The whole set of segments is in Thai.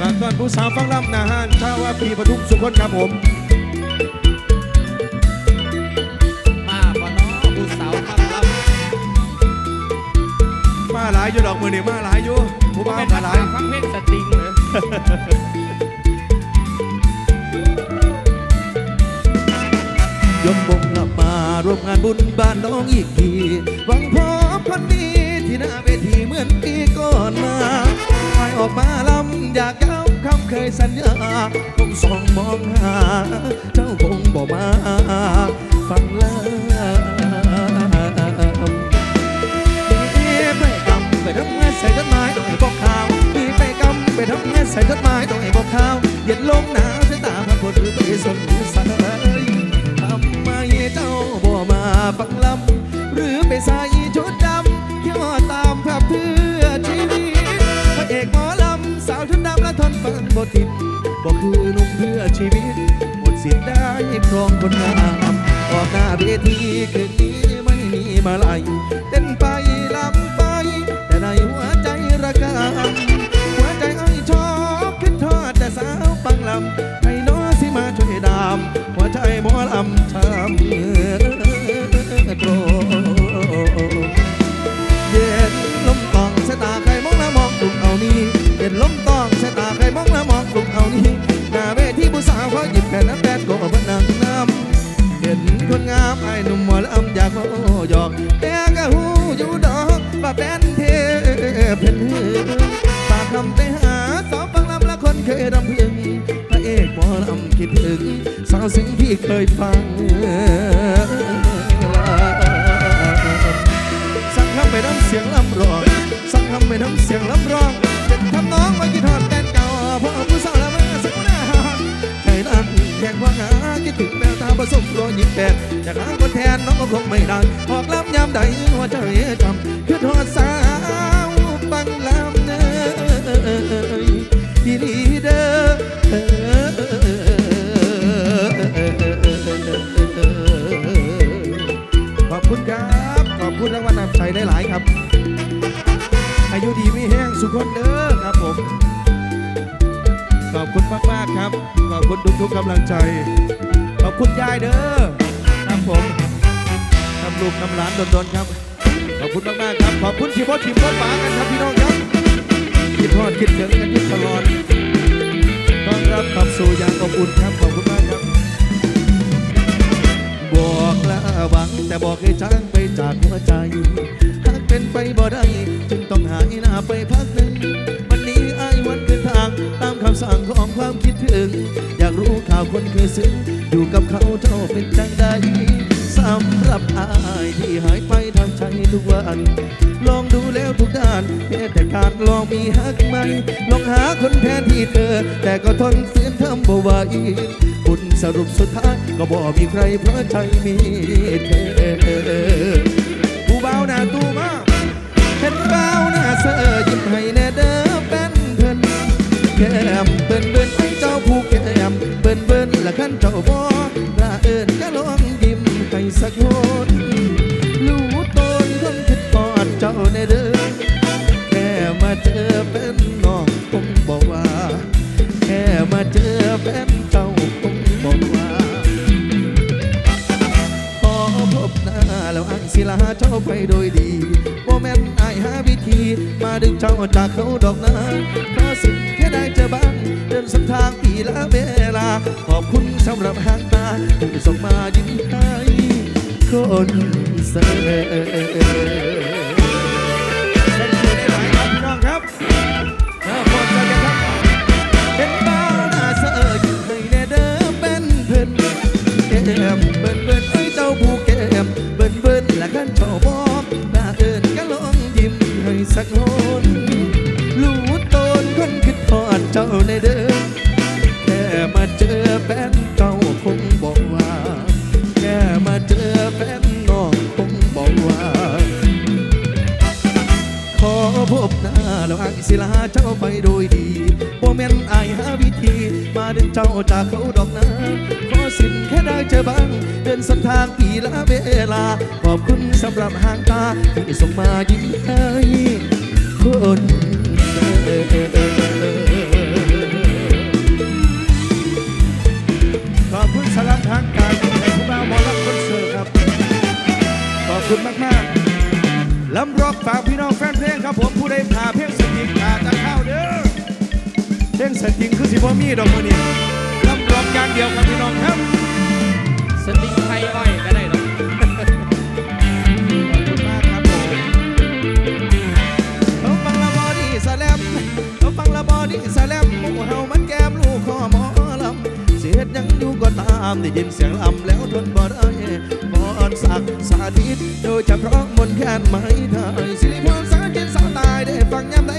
ฝากต้อนผู้สาวฟังลำนาฮานชาวว่าปีปทุมสุขคนครับผมมาบ่น้อผู้สาวฟังลมาหลายอยู่ดอกมือนี่มาหลายอยู่ผู้ำบ่าวเป็นมาหลายฟังเพลงสตริงเลยยกวงกลับมาร่วมงานบุญบ้านน้องอีกทีหวังพบคนดีที่หน้าเวทีเหมือนปีก่อนมาค อยออกมาลำอยากย้ำคำเคยสัญญาคงส่องมองหา เจ้าคงบอกมา ฟังแล้วมีไปกำไปทำงานใส่ต้นไม้ต้องให้บอกข่าวมีไปกำไปทำงานใส่ต้นไม้ต้องให้บอกข่าวเย็นลมหนาวสายตาพันคนหรือไปสนสายทำไมเจ้าบ่มาฟังลำหรือไปส่ชุด บทติดบอกคือนุ่มเพื่อชีวิต หมดสิทธิ์ได้ครองคนงามออกหน้าเวทีคืนนี้ไม่มีมาลยเต้นไปลำไป แต่ในหัวใจระกำหัวใจอ้อยชอบขึ้นทอดแต่สาวปังลำให้น้อสิมาช่วยดาม หัวใจหมอลำช้ำโต สาวเขาหยิบแผ่นน้ำแป้นโกบนนังน้ำเห็นคนงามไอ้หนุ่มหมอลำอยากมาหยอกแต่ก็หูอยู่ดอกว่าเป็นเทพเป็นหือฝากคำไปหาสาวฟังลำและคนเคยรำพึงพระเอกหมอลำคิดถึงสาวสิงที่เคยฟังสั่งคำไปน้ำเสียงลำร้องสั่งคำไปน้ำเสียงลำร้อง นั้นแข่งว่าหาคิดถึงแววตาผสมรอยยิ้มแปดจะหาคนแทนน้องก็คงไม่ได้ออกลำยามใดหัวใจจำคือทอดสาวบังลำเนยดีดีเด้อขอบคุณครับ ขอบคุณรางวัลนำใจได้หลาย ๆ ครับ อายุดีไม่แห้งสุขคนเด้อครับผม ขอบคุณมากๆครับ ขอบคุณทุกๆกำลังใจ ขอบคุณยายเด้อครับผมทำลูกทำหลานโดนๆครับ ขอบคุณมากๆครับ ขอบคุณทีมพ่อทีมพ่อป๋ากันครับพี่น้องครับคิดทอดคิดถึงกันอยุตลอดต้อนรับขับสู่อย่างอบอุ่นครับ ขอบคุณมากครับ บอกและหวังแต่บอกให้ช้างไปจากหัวใจหากเป็นไปบ่ได้จึงต้องหายหน้าไปพักหนึ่งางตามคำสั่งของความคิดถึง อยากรู้ข่าวคนเคยซึ้งอยู่กับเขาเจ้าเป็นจังใดสำหรับอายที่หายไปทางใจทุกวันลองดูแล้วทุกด้านเพียงแต่การลองมีฮักไหมลองหาคนแทนที่เธอ แต่ก็ทนฝืนทำบ่ไหวบุญสรุปสุดท้ายก็บ่มีใครเพราะใจมีเธอผู้เบาหน้าตู้มาเห็นเบาหน้าเสือ เจ้าจากเขาดอกนะขอสิ่งแค่ได้เจอบ้างเดินสันทางปีละเวลา ขอบคุณสำหรับหางตาที่ส่งมายิ้มให้คนเสอได้ช่วยได้หลายครับพี่น้องครับเออพอใจกันครับเป็นบ้าวหน้าเสอยิ้มให้แน่เด้อเป็นเพิ่นแก้ม จากเขาดอกนะขอสินแค่ได้เจอบ้าง เดินสันทางปีละเวลา ขอบคุณสำหรับหางตาที่ส่งมายิ้มให้คนขอบคุณสำหรับทางการของผู้บ่าหมอลักคนเสิร์ตครับ ขอบคุณมากๆลำรอกฝากพี่น้องแฟนเพลงครับผมผู้ใดผ่าเพลงสติงขาตะเข้าเด้อเพลงสติงคือสิบ่มีดอกมือนี้ามได้ยินเสียงลำแล้วทนบ่ได้บอนสักสาธิตโดยเฉพาะมนต์แคนไม้ไทยสิริพรสาจินสาวตายได้ฟังยามใด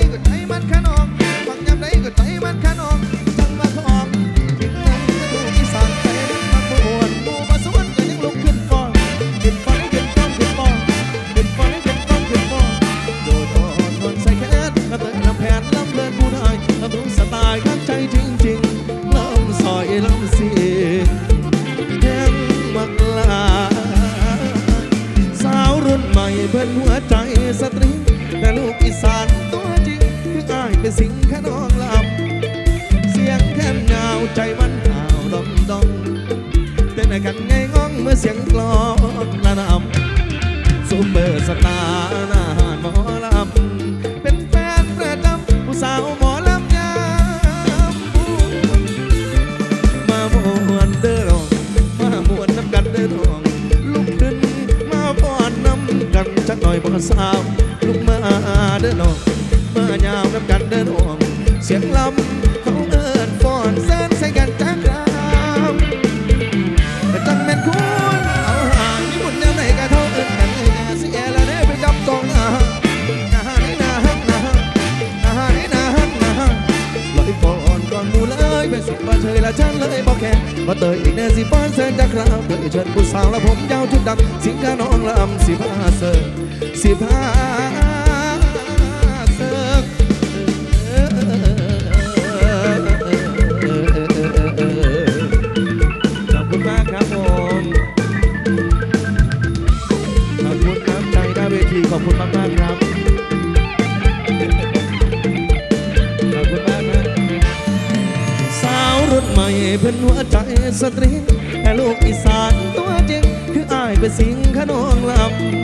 คือ มาเตยอีกแน่สิฟ้อนเส้นจากคราวเตยเชิญผู้สาวและผมยาวชุดดำสิงกาน้องละอำสิพาเสิร์สิพา เพิ่นหัวใจสตรีแต่ลูกอีสานตัวจริง คืออายเป็นสิงขนองล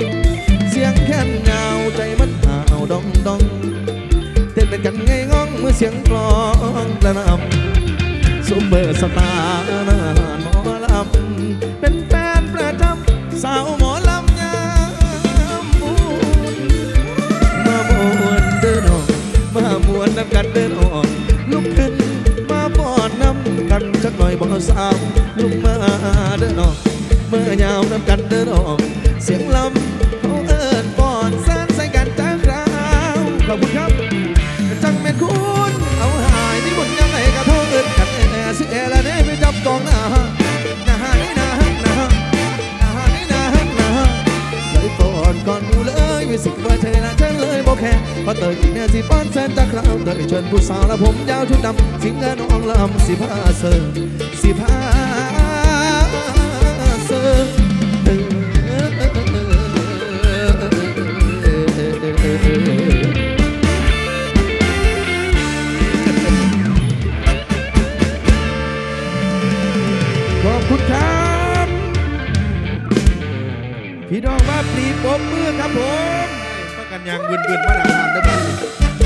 ำเสียงแค่นยาวใจมันห่าวดองดองเต้นกันไงง้องเมื่อเสียงกลองกระนำซุปเปอร์สตาร์นาน อสาวลุกมาเดินออกเมื่อยาวน้ำกันเดินออกเสียงลำเขาเอิ้นป้อนแสนใส่กันจ้าคราวขอบคุณครับจังแม่นคุณเอาหายนี่บนยังไงกระโทษเอิ้นกันแน่สิเอละเน่ไปจับกองหน้าหน้านี่หน้าหน้าหน้านี่หน้าหน้าเลยก่อนก่อนหมูเลยมีสิ่งว่าเธอละฉันเลยบอกแค่พอเตยอีกแน่สิป้อนแสนจากราวเตยเชิญผู้สาวและผมยาวชุดดำสิงเงินน้องลำสิพาเสิร์ สิพาเสิร์ขอบคุณครับ พี่น้องมาปรีปมมือครับผม ประกันยางบืนๆมาหนาทานด้บ้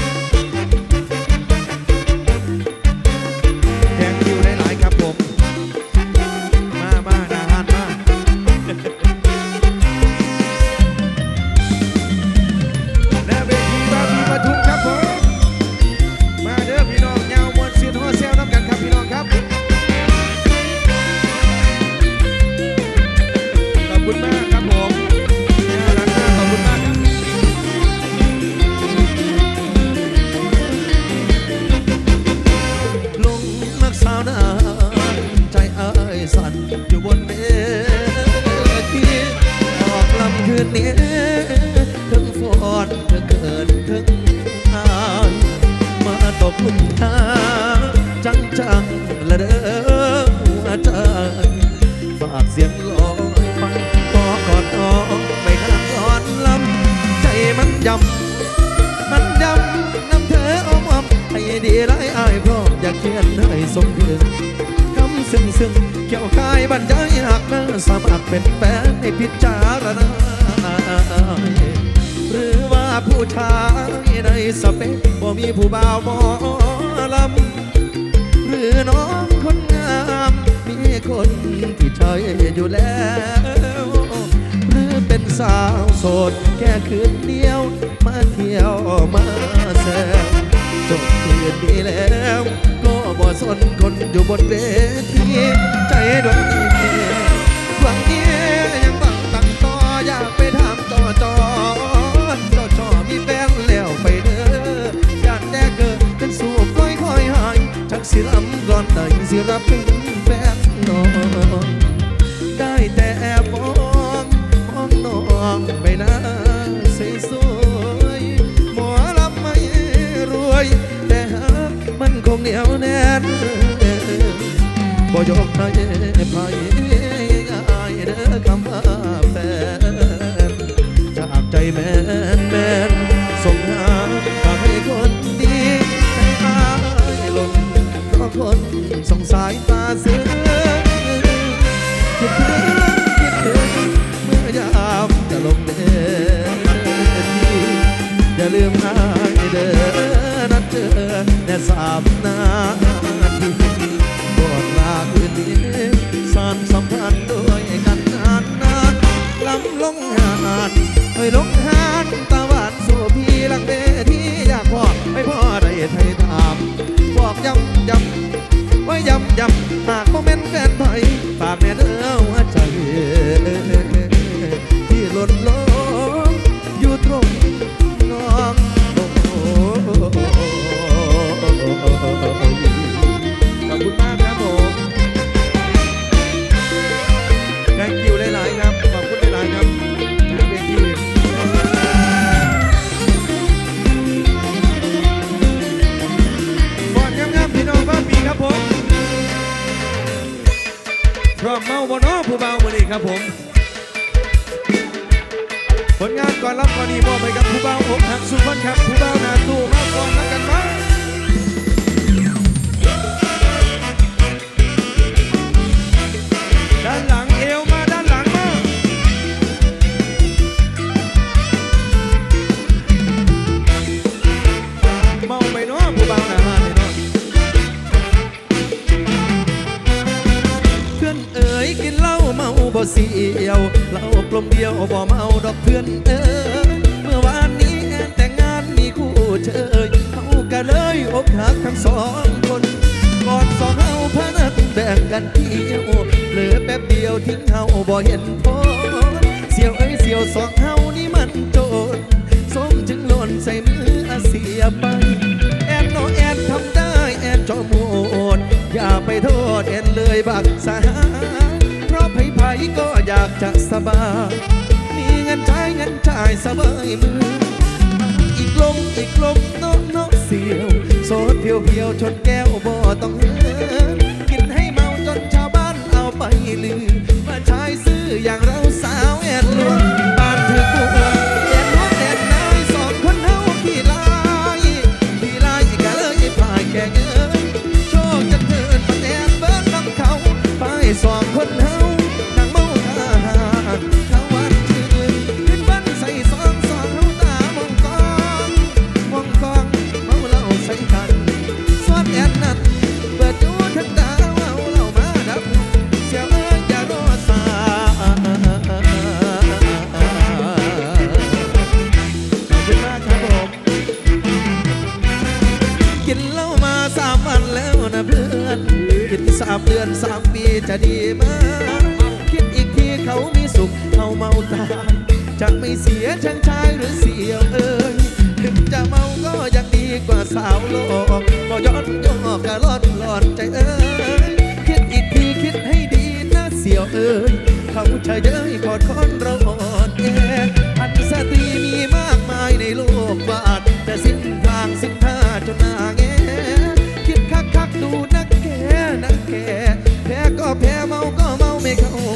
ให้สมถึงคำซึ้งซึ้งเกี่ยวกายบรรยายหักเมื่อสมัครเป็นแฟนให้พิจารณาหรือว่าผู้ชายในสเปคบ่มีผู้บ่าวหมอลำหรือน้องคนงาม มีคนที่ใช่อยู่แล้ว สาวโสดแค่คืนเดียว มาเที่ยวมาแซวจบคืนดีแล้ว ก็บ่สนคนอยู่บนเวทีใจดวงนี้หวังนี้ยังบังตั้งต่ออยากไปถามต่อจอจอจอมีแฟนแล้วไปเด้อยานแดกเกิดเป็นสูบค่อยค่อยหายจักสิลำก่อนใดสิรับเป็นแฟน สามนาทีก่อนลาคืนนี้สานสัมพันธ์ด้วยกันนานนานลำลงหานไปลงหานตะวันสู่พี่ลังเวทีอยากพอให้พ่อได้ไทยถามบอกย้ำย้ำไว้ย้ำย้ำหากโมเมนต์แฟนไทยฝากแม่เด้อหัวใจที่หล่นล ครับผม ผลงานก่อนรับก่อนนี้มอบให้กับผู้บ่าวอกหักสุพรรณครับผู้บ่าวนาตู้มาก่อนรักกันมา บ่เสียวเหล้ากลมเดียวบ่เมาดอกเพื่อนเอ๋ยเมื่อวานนี้แอนแต่งงานมีคู่เชยเขาก็เลยอกหักทั้งสองคนก่อนสองเฮาพนักแบ่งกันเที่ยวเหลือแป๊บเดียวทิ้งเฮาบ่เห็นพ้นเสียวเอ้ยเสียวสองเฮานี่มันโจรสมจึงหล่นใส่มืออาเสียไปแอนโนแอนทำได้แอนจอมโหดอย่าไปโทษแอนเลยบัก ก็อยากจะสบาย มีเงินใช้เงินจ่ายสบายมือ อีกลมอีกลมนกนกเสียวโซดเพียวเพียวชนแก้วบ่ต้องเฮกินให้เมาจนชาวบ้านเอาไปลือ มาชายซื้ออย่างเราสาวแอดลวงบ้าน จะดีมาก คิดอีกทีเขามีสุขเขาเมาตายจะไม่เสียช่างชายหรือเสียวเอ้ยถึงจะเมาก็ยังดีกว่าสาวโลกก็ย้อนย่อกะลอนหลอนใจเอ้ยคิดอีกทีคิดให้ดีนะเสียวเอ้ยเขาเฉยเย้ยกอดคอนเราอ่อนแออันสตรีมีมากมายในโลกบาทแต่สิ้นทางสิ้นท่าจนหน้าแงคิดคักคักดูนักแกนักแก ไม่เข้าทีเอา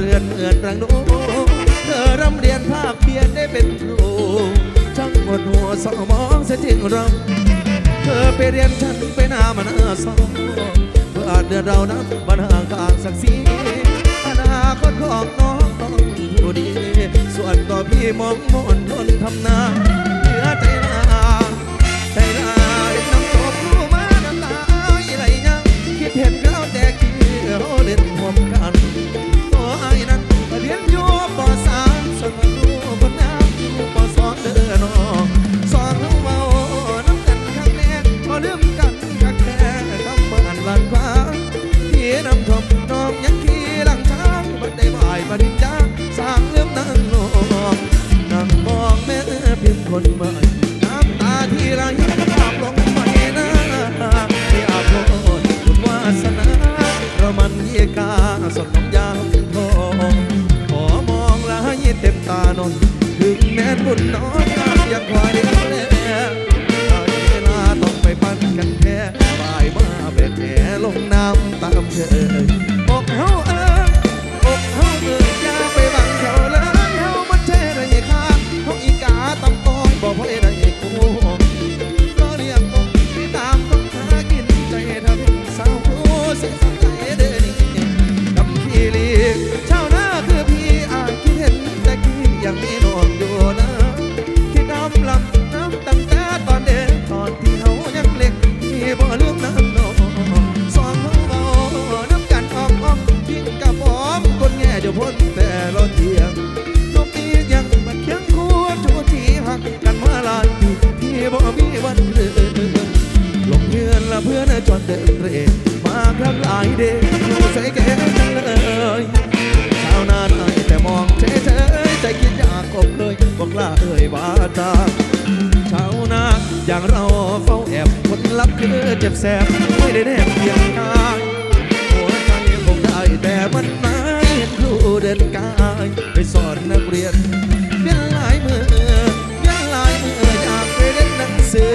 เรือนเหมือนรังนูเธอร่ำเรียนภาคเพียนได้เป็นครูช่างหมดหัวสมองเสียจริงรำเธอไปเรียนฉันไปนามันอาสองเพื่ออาจเดือนเรานั้นมันหางกางศักดิ์ศรีอนาคตของน้องต้องดูดี ส่วนต่อพี่มองมนทนทำนาเหนือใจนาใจนางน้ำตกรู้มาน้ำตไหยังคิดเห็นเราแต่เกี่ยวเล่นพร้อมกัน องยังขี่หลังช้างบัดได้บ่ายบัดนี้จ้าสร้างเรื่องนั่งนองนั่งมองแม่เพียงคนเมื่อน้ำตาที่ไหล คนแง่เดี๋ยวพ้นแต่เราเที่ยงนกอีกยังมาเคียงคู่ชูทีหักกันมาหลายปีที่บ่มีวันเลือนลงเพื่อนละเพื่อนจนเดินเรมาครั้งหลายเดย์อยู่ใส่แก่จังเลยชาวนาไทยแต่มองเฉยๆใจคิดอยากกบเคยบอกลาเอ่ยวาจาชาวนาอย่างเราเฝ้าแอบผลลัพธ์คือเจ็บแสบไม่ได้แนบเพียงกายหัวใจคงได้แต่มันม่ เดินกายไปสอนนักเรียนเพียงหลายมือเพียงหลายมืออยากไปเรียนหนังสือ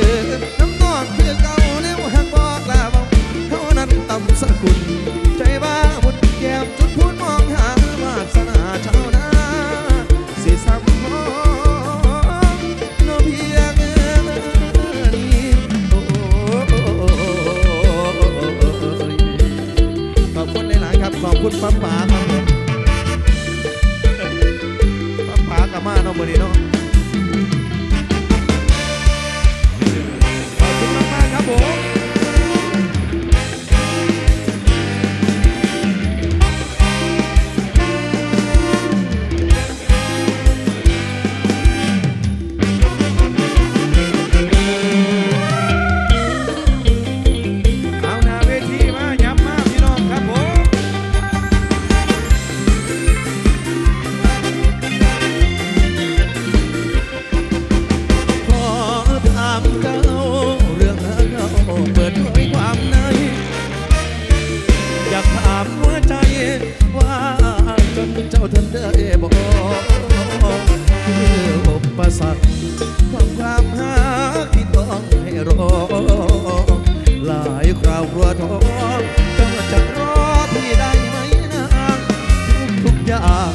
น้ำนองคือเก่าแล้วหักบอกลาบอกเท่านั้นต่ำสกุลใจบ้าบุญแก้มจุดพูดมองหาวาสนาชาวนาสิสัมพองโนเพียงนี้โอ้ขอบคุณหลายๆครับขอบคุณป้าป๋า บอกคืออุปสรรคของความหาที่ต้องให้รอ หลายคราวกลัวท้อเจ้าจะรอที่ได้ไหมนางทุกอย่าง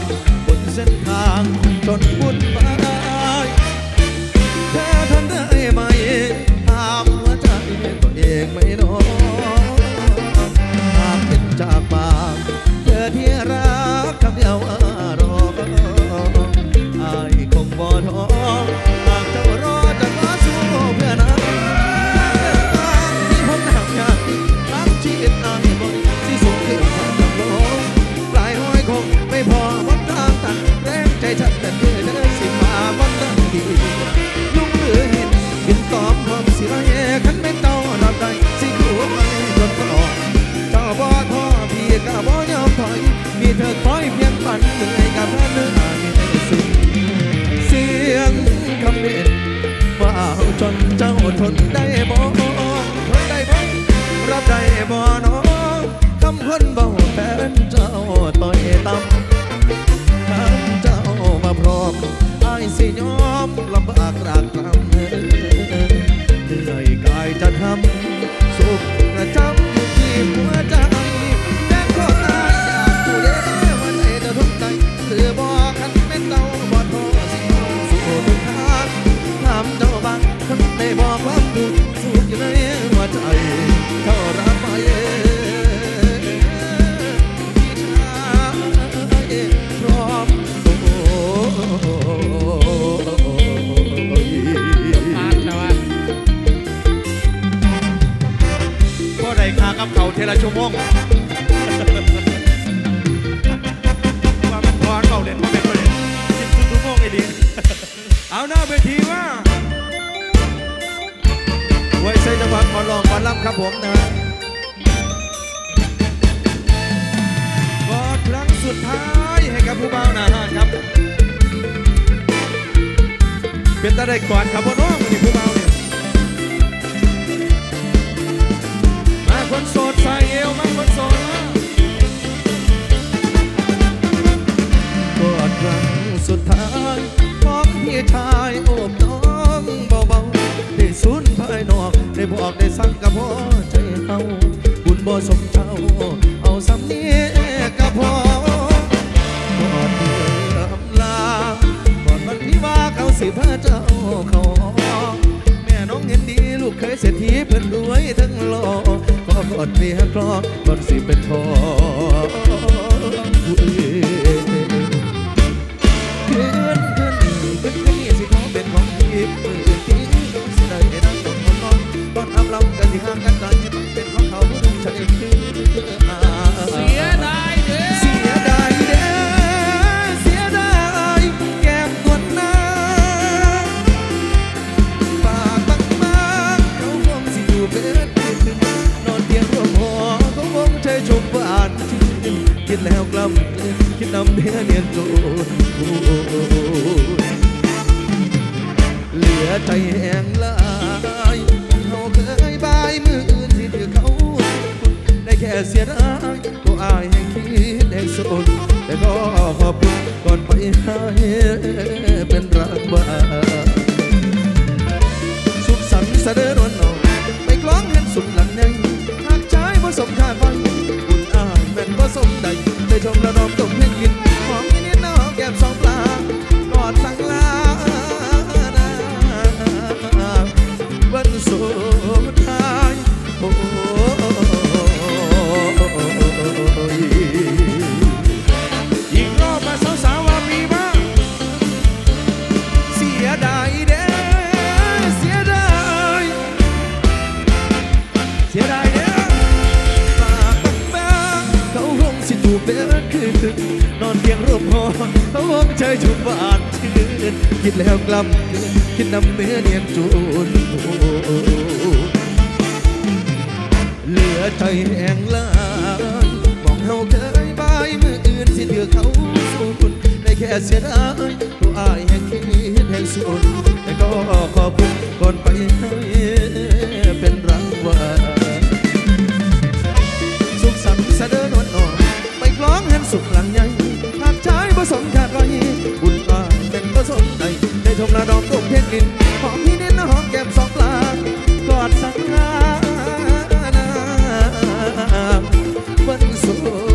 บนเส้นทางจนบุญบายเธอทำได้ไหมถามหัวใจตัวเองไม่น้อ ทนได้บ่ทนได้บ่รับได้บ่น้องคำคนเบาแฟนเจ้าต่อยต่ำถ้าเจ้ามาพร้อมไอ้สิยอมลำบากรากรำเหนื่อยกายจะทำสุข พับจ้อาวพ่อใดคากับเขาเทละชั่วโมงว่ามันพรเบาเด่นว่าเป็นประเด็นสิบชั่วโมงไอ้ดีเอาหน้าเวทีว่า ไว้ใส่จังหวะขอลองขอล่ำครับผมนะกอดครั้งสุดท้ายให้กับผู้บ่าวหนาหานครับ เป็นตาได้ก่อนครับพ่อน้องนี่ผู้บ่าวเนี่ยมาคนโสดใส่เอวมาคนโสดมากอดครั้งสุดท้ายขอพี่ชายโอบน้อง บอกได้สั่งกับพ่อใจ ใจแห้งลายเขาเคยบายมืออื่นที่ถือเขาได้แค่เสียดายก็อายแห่งคิดแห่งสนแต่ก็ขอบคุณก่อนไปให้เป็นรักบ้าสุขสันต์เสด็จวันนองไม่กล้องเห็นสุดหลังยัง เด้อคืนนอนเตียงร่วมหอเขาคงใจชุบหวานชื่นคิดแล้วกล้ำกลืนคิดนำเนื้อเนียนจูนเหลือใจแห้งลายมองเฮาเคยบายมืออื่นสิเถือเขาสูญได้แค่เสียดายตัวอายแห่งคิดแห่งสุดแต่ก็ขอบคุณก่อนไปให้เป็นรางวัลสุขสันต์เสด็จ สุขหลังใหญ่หากชายผสมขาดไรบุญตาเป็นผสมใดได้ชมระดอมตกเพียงกินหอมที่นินหอมแก้มสองปลากอดสังหานาวันสุข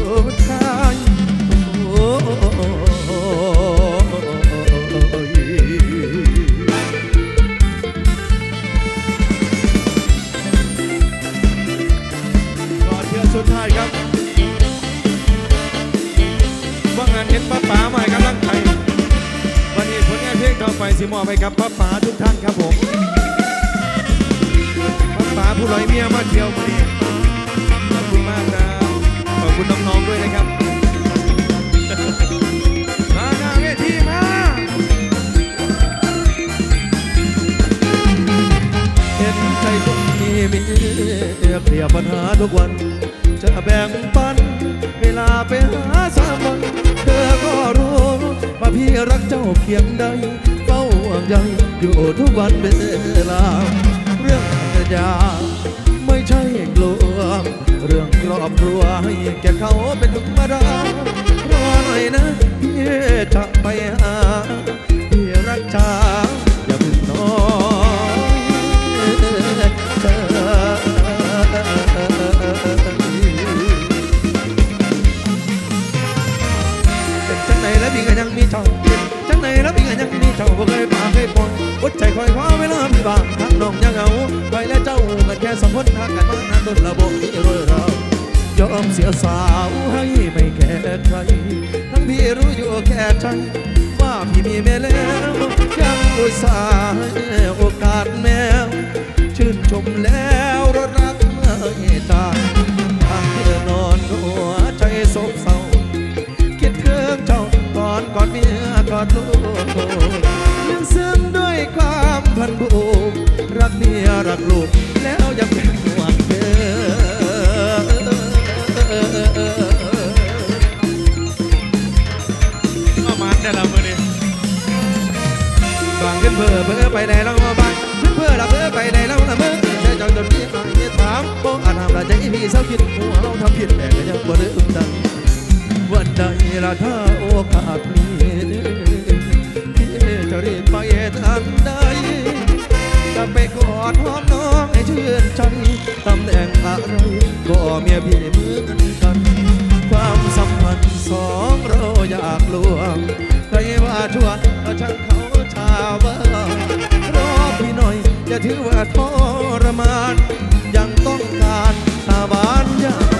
ไปสิมอบให้กับป้าป๋าทุกท่านครับผมป้าป๋าผู้ลอยเมียมาเที่ยวมาดีขอบคุณมากครับ ขอบคุณน้องๆด้วยนะครับมาหน้าเวทีมาเห็นใจคนมีมีเคลียร์ปัญหาทุกวัน จะแบ่งปัน เวลาไปหาสามวันเธอก็รู้ว่าพี่รักเจ้าเพียงใด วงใยอยู่ทุกวันเวลา เรื่องสัญญาไม่ใช่กลัว เรื่องครอบครัวให้แก่เขาเป็นธรรมดารอหน่อยนะพี่จะไปหาพี่รักชา คอยคว้าเวลามีบางทั้งน้องยังเอาไปและเจ้ามันแค่สมงคนหักกันมานานต้นระบบที่รวยเรายอมเสียสาวให้ไม่แก่ใคร ทั้งพี่รู้อยู่แก่ใจว่าพี่มีแม่แล้วยังอุตส่าห์โอกาสแมวชื่นชมแล้วรักเมื่อตาทางเธอนอนหัวใจโศกเศร้าคิดถึงเจ้าตอนก่อนเมียกอดลูก อนบูรักเมียรักลูกแล้วยังเป็นห่วงเธอก็มันได้ละมือนี้บางขึ้นเพื่อเพื่อไปไหนเรามาบางขึ้นเพื่อเราเพื่อไปไหนเราละมึงใช่จังจนพี่อายถามโอ้อาทำละใจพี่เศร้าคิดหัวเราทำผิดแต่ก็ยังบ่ลืมดังวันใดละถ้าโอกาส ไปกอดหอมน้องให้ชื่นใจตำแหน่งอะไรก็เมียพี่เหมือนกัน ความสัมพันธ์สองเราอยากลวงใครว่าชั่วก็ช่างเขาชาวบ้านรอพี่หน่อยอย่าถือว่าทรมาน ยังต้องการสาบานอย่า